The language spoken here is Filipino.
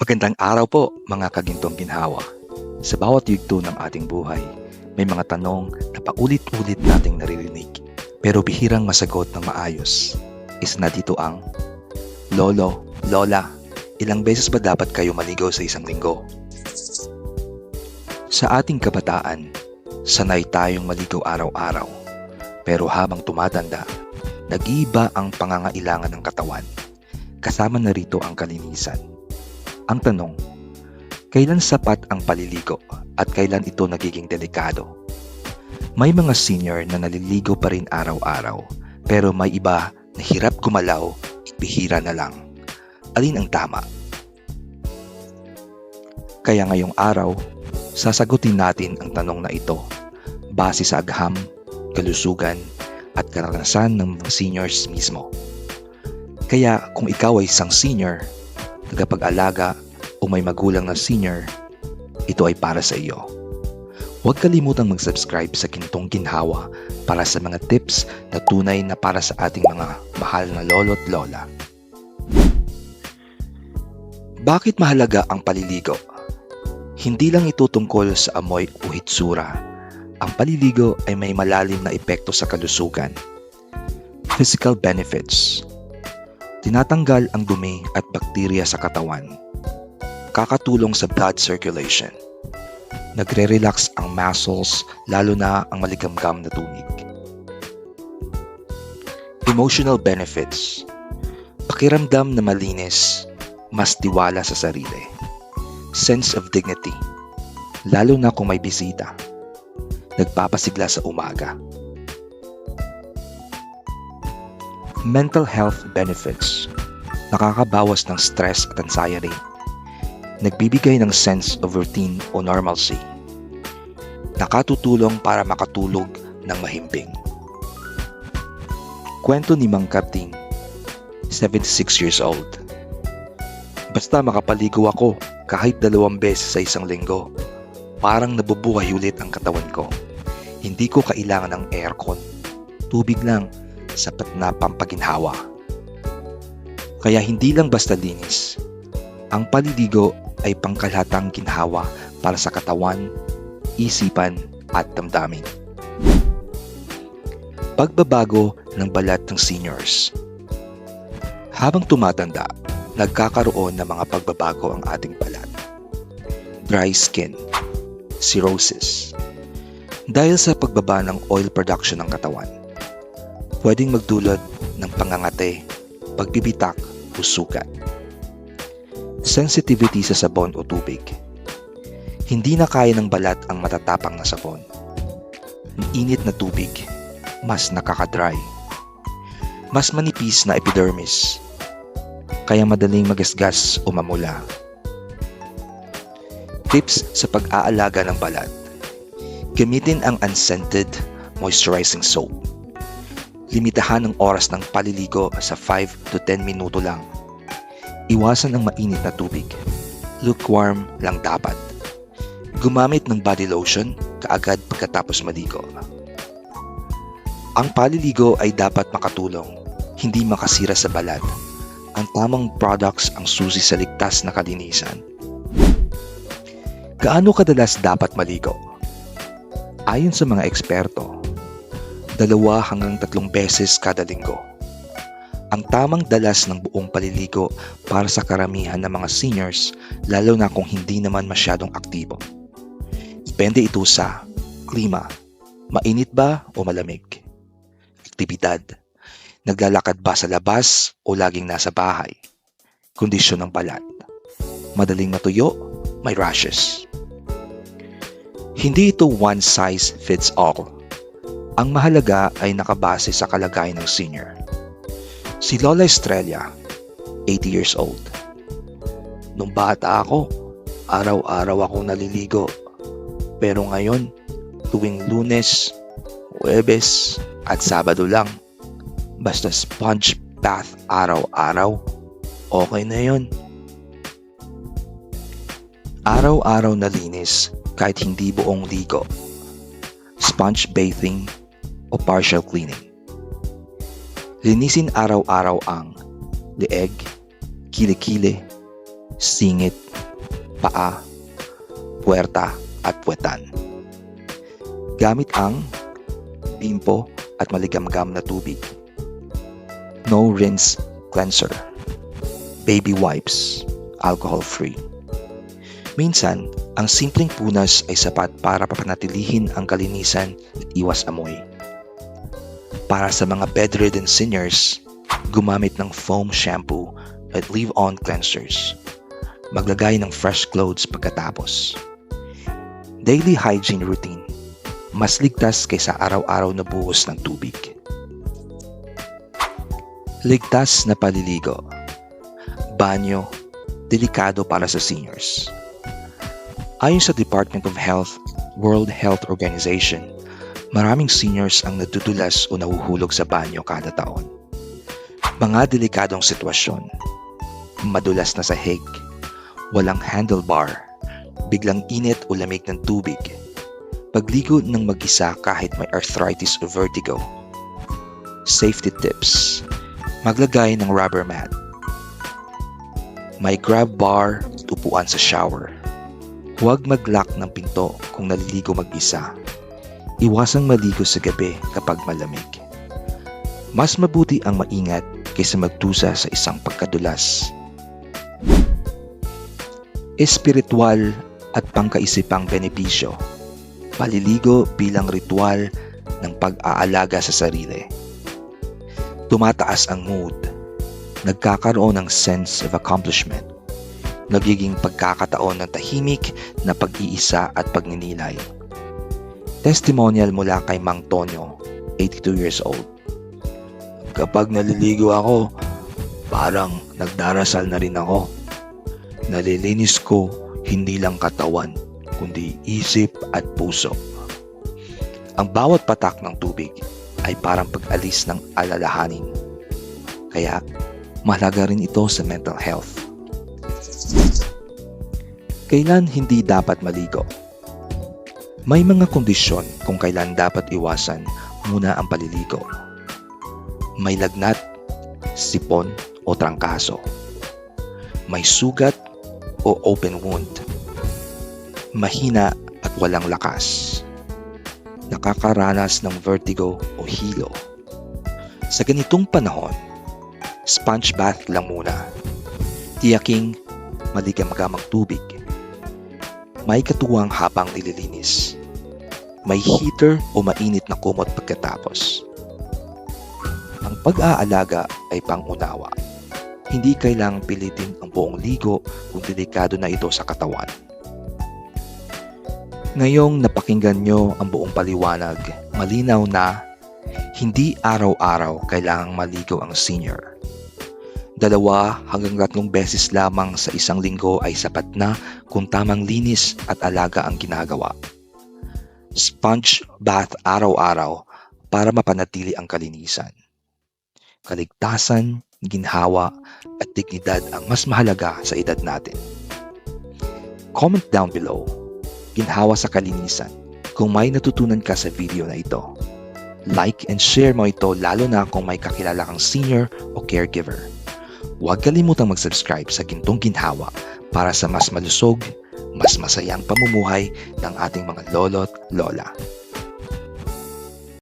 Magandang araw po mga kagintong ginhawa. Sa bawat yugto ng ating buhay, may mga tanong na paulit-ulit nating naririnig pero bihirang masagot ng maayos. Isa na dito ang, Lolo, Lola, ilang beses ba dapat kayo maligo sa isang linggo? Sa ating kabataan, sanay tayong maligo araw-araw. Pero habang tumatanda, nag-iiba ang pangangailangan ng katawan. Kasama na rito ang kalinisan. Ang tanong, kailan sapat ang paliligo at kailan ito nagiging delikado? May mga senior na naliligo pa rin araw-araw pero may iba na hirap gumalaw at bihira na lang. Alin ang tama? Kaya ngayong araw, sasagutin natin ang tanong na ito base sa agham, kalusugan at karanasan ng mga seniors mismo. Kaya kung ikaw ay isang senior, tagapag-alaga o may magulang na senior, ito ay para sa iyo. Huwag kalimutang mag-subscribe sa Kintong Ginhawa para sa mga tips na tunay na para sa ating mga mahal na lolo't lola. Bakit mahalaga ang paliligo? Hindi lang ito tungkol sa amoy o hitsura. Ang paliligo ay may malalim na epekto sa kalusugan. Physical benefits. Tinatanggal ang dumi at bakterya sa katawan. Kakatulong sa blood circulation. Nagre-relax ang muscles lalo na ang maligamgam na tubig. Emotional benefits. Pakiramdam na malinis, mas tiwala sa sarili. Sense of dignity. Lalo na kung may bisita. Nagpapasigla sa umaga. Mental health benefits. Nakakabawas ng stress at anxiety. Nagbibigay ng sense of routine o normalcy. Nakatutulong para makatulog ng mahimbing. Kwento ni Mang Kapting, 76 years old. Basta makapaligo ako kahit dalawang beses sa isang linggo, parang nabubuhay ulit ang katawan ko. Hindi ko kailangan ng aircon. Tubig lang, sapat na pampaginhawa. Kaya hindi lang basta linis. Ang paliligo ay pangkalahatang ginhawa para sa katawan, isipan at damdamin. Pagbabago ng balat ng seniors. Habang tumatanda, nagkakaroon ng mga pagbabago ang ating balat. Dry skin, cirrhosis. Dahil sa pagbaba ng oil production ng katawan, pwedeng magdulot ng pangangate, pagbibitak o sugat. Sensitivity sa sabon o tubig. Hindi na kaya ng balat ang matatapang na sabon. Ang init na tubig, mas nakakadry. Mas manipis na epidermis, kaya madaling magasgas o mamula. Tips sa pag-aalaga ng balat. Gamitin ang unscented moisturizing soap. Limitahan ang oras ng paliligo sa 5 to 10 minuto lang. Iwasan ang mainit na tubig. Lukewarm lang dapat. Gumamit ng body lotion kaagad pagkatapos maligo. Ang paliligo ay dapat makatulong, hindi makasira sa balat. Ang tamang products ang susi sa ligtas na kalinisan. Gaano kadalas dapat maligo? Ayon sa mga eksperto, dalawa hanggang tatlong beses kada linggo. Ang tamang dalas ng buong paliligo para sa karamihan ng mga seniors lalo na kung hindi naman masyadong aktibo. Depende ito sa klima, mainit ba o malamig, aktibidad, naglalakad ba sa labas o laging nasa bahay, kondisyon ng balat, madaling matuyo, may rashes. Hindi ito one size fits all. Ang mahalaga ay nakabase sa kalagayan ng senior. Si Lola Estrella, 80 years old. Nung bata ako, araw-araw akong naliligo. Pero ngayon, tuwing lunes, huwebes at sabado lang. Basta sponge bath araw-araw, okay na yon. Araw-araw na linis kahit hindi buong ligo. Sponge bathing o partial cleaning. Linisin araw-araw ang leeg, kilikili, singit, paa, puwerta at puwetan. Gamit ang bimpo at maligamgam na tubig. No rinse cleanser. Baby wipes, alcohol-free. Minsan, ang simpleng punas ay sapat para papanatilihin ang kalinisan at iwas amoy. Para sa mga bedridden seniors, gumamit ng foam shampoo at leave-on cleansers. Maglagay ng fresh clothes pagkatapos. Daily hygiene routine. Mas ligtas kaysa araw-araw na buhos ng tubig. Ligtas na paliligo. Banyo, delikado para sa seniors. Ayon sa Department of Health, World Health Organization, maraming seniors ang natutulas o nahuhulog sa banyo kada taon. Mga delikadong sitwasyon, madulas na sahig, walang handlebar, biglang init o lamig ng tubig, pagligo ng mag-isa kahit may arthritis o vertigo. Safety tips, maglagay ng rubber mat, may grab bar, tupuan sa shower. Huwag mag-lock ng pinto kung naliligo mag-isa. Iwasang maligo sa gabi kapag malamig. Mas mabuti ang maingat kaysa magtusa sa isang pagkadulas. Espiritual at pangkaisipang benepisyo. Paliligo bilang ritual ng pag-aalaga sa sarili. Tumataas ang mood. Nagkakaroon ng sense of accomplishment nagiging pagkakataon ng tahimik na pag-iisa at pagninilay. Testimonial mula kay Mang Tonyo, 82 years old. Kapag naliligo ako, parang nagdarasal na rin ako. Nalilinis ko hindi lang katawan, kundi isip at puso. Ang bawat patak ng tubig ay parang pag-alis ng alalahanin. Kaya mahalaga rin ito sa mental health. Kailan hindi dapat maligo? May mga kondisyon kung kailan dapat iwasan muna ang paliligo. May lagnat, sipon o trangkaso. May sugat o open wound. Mahina at walang lakas. Nakakaranas ng vertigo o hilo. Sa ganitong panahon, sponge bath lang muna. Tiyaking maligam-gam ang tubig. May katuwang habang nililinis. May heater o mainit na kumot pagkatapos. Ang pag-aalaga ay pangunawa. Hindi kailangang pilitin ang buong ligo kung delikado na ito sa katawan. Ngayong napakinggan nyo ang buong paliwanag, malinaw na hindi araw-araw kailangang maligo ang senior dalawa hanggang tatlong beses lamang sa isang linggo ay sapat na kung tamang linis at alaga ang ginagawa. Sponge bath araw-araw para mapanatili ang kalinisan. Kaligtasan, ginhawa at dignidad ang mas mahalaga sa edad natin. Comment down below, ginhawa sa kalinisan, kung may natutunan ka sa video na ito. Like and share mo ito lalo na kung may kakilala kang senior o caregiver. Huwag kalimutang mag-subscribe sa Gintong Ginhawa para sa mas malusog, mas masayang pamumuhay ng ating mga lolo't lola.